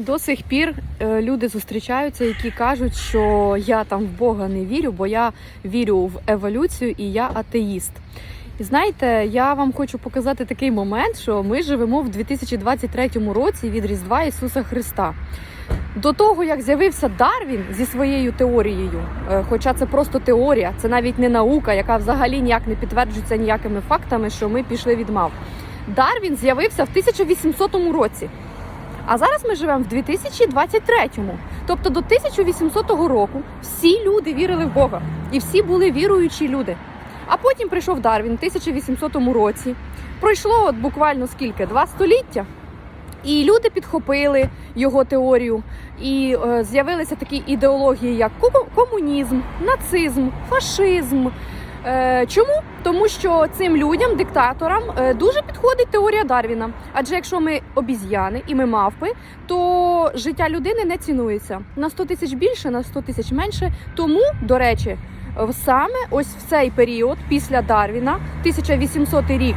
До сих пір е, люди зустрічаються, які кажуть, що я там в Бога не вірю, бо я вірю в еволюцію і я атеїст. І знаєте, я вам хочу показати такий момент, що ми живемо в 2023 році від Різдва Ісуса Христа. До того, як з'явився Дарвін зі своєю теорією, е, хоча це просто теорія, це навіть не наука, яка взагалі ніяк не підтверджується ніякими фактами, що ми пішли від мав. Дарвін з'явився в 1800 році. А зараз ми живемо в 2023-му. Тобто до 1800 року всі люди вірили в Бога, і всі були віруючі люди. А потім прийшов Дарвін в 1800 році. Пройшло от буквально скільки? Два століття. І люди підхопили його теорію, і е, з'явилися такі ідеології, як комунізм, нацизм, фашизм. Е, чому? Тому що цим людям, диктаторам, е, дуже підходить теорія Дарвіна. Адже якщо ми обіз'яни і ми мавпи, то життя людини не цінується на 100 тисяч більше, на 100 тисяч менше. Тому, до речі, саме ось в цей період після Дарвіна, 1800 рік.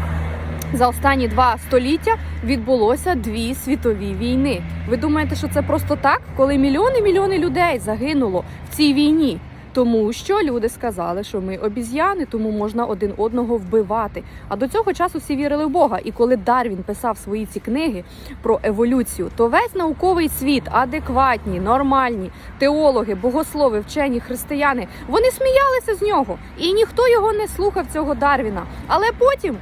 За останні два століття відбулося дві світові війни. Ви думаєте, що це просто так, коли мільйони мільйони людей загинуло в цій війні? Тому що люди сказали, що ми обіз'яни, тому можна один одного вбивати. А до цього часу всі вірили в Бога. І коли Дарвін писав свої ці книги про еволюцію, то весь науковий світ, адекватні, нормальні теологи, богослови, вчені, християни, вони сміялися з нього, і ніхто його не слухав цього Дарвіна. Але потім.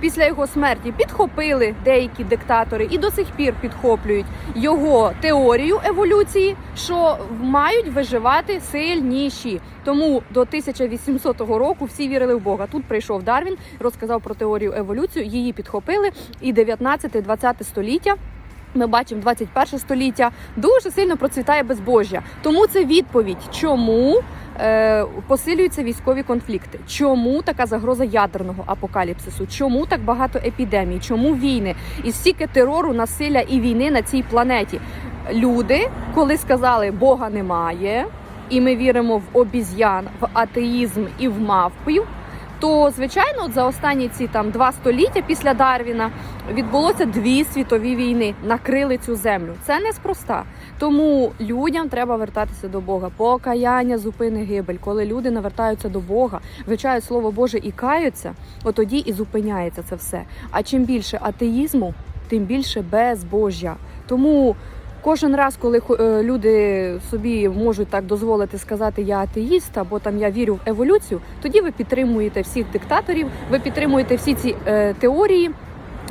Після його смерті підхопили деякі диктатори і до сих пір підхоплюють його теорію еволюції, що мають виживати сильніші. Тому до 1800 року всі вірили в Бога. Тут прийшов Дарвін, розказав про теорію еволюцію, її підхопили. І 19-20 століття. Ми бачимо 21 століття дуже сильно процвітає безбожжя. Тому це відповідь, чому посилюються військові конфлікти, чому така загроза ядерного апокаліпсису, чому так багато епідемій, чому війни і стільки терору, насилля і війни на цій планеті. Люди, коли сказали Бога немає, і ми віримо в обіз'ян, в атеїзм і в мавпів. То звичайно, от за останні ці там два століття після Дарвіна відбулося дві світові війни, накрили цю землю. Це неспроста. Тому людям треба вертатися до Бога. Покаяння зупини гибель. Коли люди навертаються до Бога, вивчають слово Боже і каються, от тоді і зупиняється це все. А чим більше атеїзму, тим більше безбожжя. Тому Кожен раз, коли е, люди собі можуть так дозволити сказати я атеїст або там я вірю в еволюцію, тоді ви підтримуєте всіх диктаторів, ви підтримуєте всі ці е, теорії.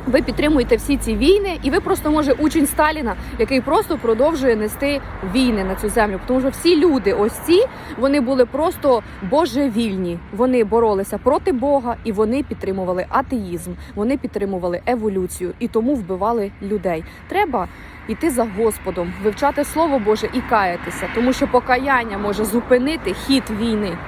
Ви підтримуєте всі ці війни, і ви просто може учень Сталіна, який просто продовжує нести війни на цю землю. Тому що всі люди, ось ці, вони були просто божевільні. Вони боролися проти Бога і вони підтримували атеїзм, вони підтримували еволюцію і тому вбивали людей. Треба йти за Господом, вивчати Слово Боже і каятися, тому що покаяння може зупинити хід війни.